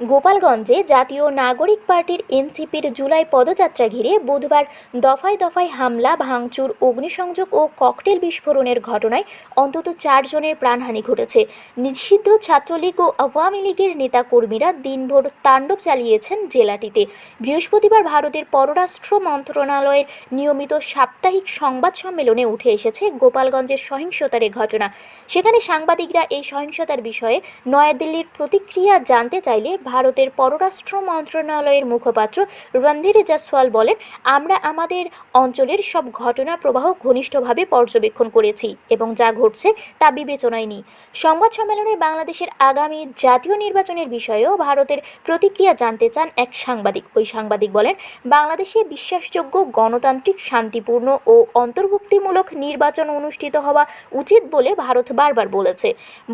গোপালগঞ্জে জাতীয় নাগরিক পার্টির এনসিপির জুলাই পদযাত্রা ঘিরে বুধবার দফায় দফায় হামলা, ভাঙচুর, অগ্নিসংযোগ ও ককটেল বিস্ফোরণের ঘটনায় অন্তত চারজনের প্রাণহানি ঘটেছে। নিষিদ্ধ ছাত্রলীগ ও আওয়ামী লীগের নেতাকর্মীরা দিনভর তাণ্ডব চালিয়েছেন জেলাটিতে। বৃহস্পতিবার ভারতের পররাষ্ট্র মন্ত্রণালয়ের নিয়মিত সাপ্তাহিক সংবাদ সম্মেলনে উঠে এসেছে গোপালগঞ্জের সহিংসতার ঘটনা। সেখানে সাংবাদিকরা এই সহিংসতার বিষয়ে নয়াদিল্লির প্রতিক্রিয়া জানতে চাইলে ভারতের পররাষ্ট্র মন্ত্রণালয়ের মুখপাত্র রণধীর জাসওয়াল বলেন, আমরা আমাদের অঞ্চলের সব ঘটনা প্রবাহ ঘনিষ্ঠভাবে পর্যবেক্ষণ করেছি এবং যা ঘটছে তা বিবেচনায় নিই। সংবাদ সম্মেলনে বাংলাদেশের আগামী জাতীয় নির্বাচনের বিষয়েও ভারতের প্রতিক্রিয়া জানতে চান এক সাংবাদিক। ওই সাংবাদিক বলেন, বাংলাদেশে বিশ্বাসযোগ্য, গণতান্ত্রিক, শান্তিপূর্ণ ও অন্তর্ভুক্তিমূলক নির্বাচন অনুষ্ঠিত হওয়া উচিত বলে ভারত বারবার বলেছে।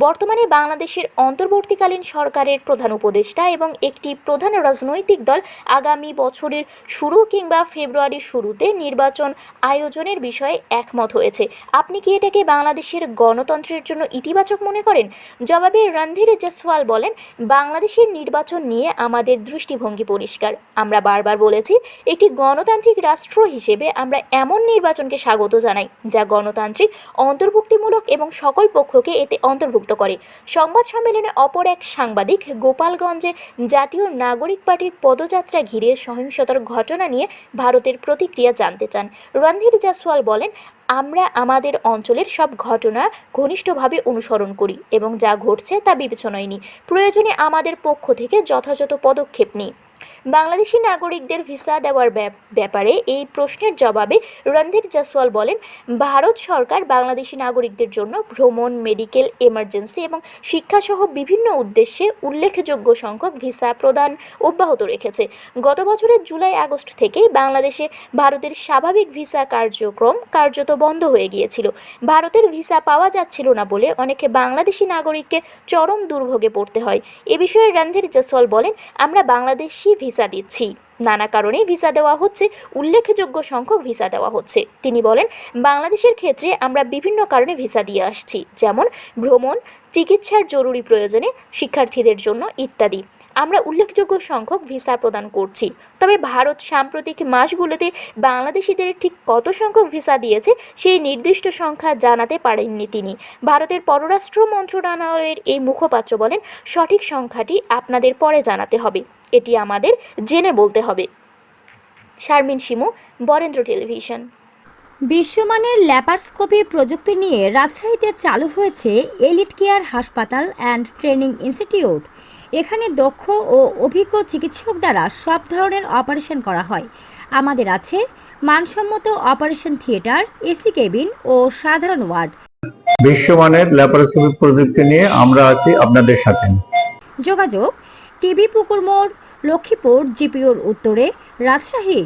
বর্তমানে বাংলাদেশের অন্তর্বর্তীকালীন সরকারের প্রধান উপদেষ্টা এবং একটি প্রধান রাজনৈতিক দল আগামী বছরের শুরু কিংবা ফেব্রুয়ারির শুরুতে নির্বাচন আয়োজনের বিষয়ে একমত হয়েছে। আপনি কি এটাকে বাংলাদেশের গণতন্ত্রের জন্য ইতিবাচক মনে করেন? জবাবে রণধীর জেসওয়াল বলেন, বাংলাদেশের নির্বাচন নিয়ে আমাদের দৃষ্টিভঙ্গি পরিষ্কার। আমরা বারবার বলেছি, একটি গণতান্ত্রিক রাষ্ট্র হিসেবে আমরা এমন নির্বাচনকে স্বাগত জানাই, যা গণতান্ত্রিক, অন্তর্ভুক্তিমূলক এবং সকল পক্ষকে এতে অন্তর্ভুক্ত করে। সংবাদ সম্মেলনে অপর এক সাংবাদিক গোপালগঞ্জে জাতীয় নাগরিক পার্টির পদযাত্রা ঘিরে সহিংসতার ঘটনা নিয়ে ভারতের প্রতিক্রিয়া জানতে চান। রণধীর জাসওয়াল বলেন, আমরা আমাদের অঞ্চলের সব ঘটনা ঘনিষ্ঠভাবে অনুসরণ করি এবং যা ঘটছে তা বিবেচনায় নিই। প্রয়োজনে আমাদের পক্ষ থেকে যথাযথ পদক্ষেপ নিই। বাংলাদেশি নাগরিকদের ভিসা দেওয়ার ব্যাপ- ব্যাপারে এই প্রশ্নের জবাবে রণধীর জাসওয়াল বলেন, ভারত সরকার বাংলাদেশি নাগরিকদের জন্য ভ্রমণ, মেডিকেল, এমার্জেন্সি এবং শিক্ষাসহ বিভিন্ন উদ্দেশ্যে উল্লেখযোগ্য সংখ্যক ভিসা প্রদান অব্যাহত রেখেছে। গত বছরের জুলাই আগস্ট থেকেই বাংলাদেশে ভারতের স্বাভাবিক ভিসা কার্যক্রম কার্যত বন্ধ হয়ে গিয়েছিল। ভারতের ভিসা পাওয়া যাচ্ছিল না বলে অনেকে বাংলাদেশি নাগরিককে চরম দুর্ভোগে পড়তে হয়। এ বিষয়ে রণধীর জাসওয়াল বলেন, আমরা বাংলাদেশি ভিসা দিচ্ছি। নানা কারণে ভিসা দেওয়া হচ্ছে, উল্লেখযোগ্য সংখ্যক ভিসা দেওয়া হচ্ছে। তিনি বলেন, বাংলাদেশের ক্ষেত্রে আমরা বিভিন্ন কারণে ভিসা দিয়ে আসছি, যেমন ভ্রমণ, চিকিৎসার জরুরি প্রয়োজনে শিক্ষার্থীদের জন্য ইত্যাদি। আমরা উল্লেখযোগ্য সংখ্যক ভিসা প্রদান করছি। তবে ভারত সাম্প্রতিক মাসগুলোতে বাংলাদেশিদের ঠিক কত সংখ্যক ভিসা দিয়েছে সেই নির্দিষ্ট সংখ্যা জানাতে পারেননি তিনি। ভারতের পররাষ্ট্র মন্ত্রণালয়ের এই মুখপাত্র বলেন, সঠিক সংখ্যাটি আপনাদের পরে জানাতে হবে। এটি আমাদের জেনে বলতে হবে। শারমিন শিমু, বরেন্দ্র টেলিভিশন। বিশ্বমানের ল্যাপারস্কোপি প্রযুক্তি নিয়ে রাজশাহীতে চালু হয়েছে এলিট কেয়ার হাসপাতাল অ্যান্ড ট্রেনিং ইনস্টিটিউট। এখানে দক্ষ ও অভিজ্ঞ চিকিৎসক দ্বারা সব ধরনের অপারেশন করা হয়। আমাদের আছে মানসম্মত অপারেশন থিয়েটার এসি কেবিন ও সাধারণ ওয়ার্ড। বিশ্বমানের ল্যাপারোস্কোপি প্রযুক্তি নিয়ে আমরা আছি আপনাদের সাথে। যোগাযোগ টিবি পুকুর মোড় লক্ষ্মীপুর জিপিওর উত্তরে রাজশাহী।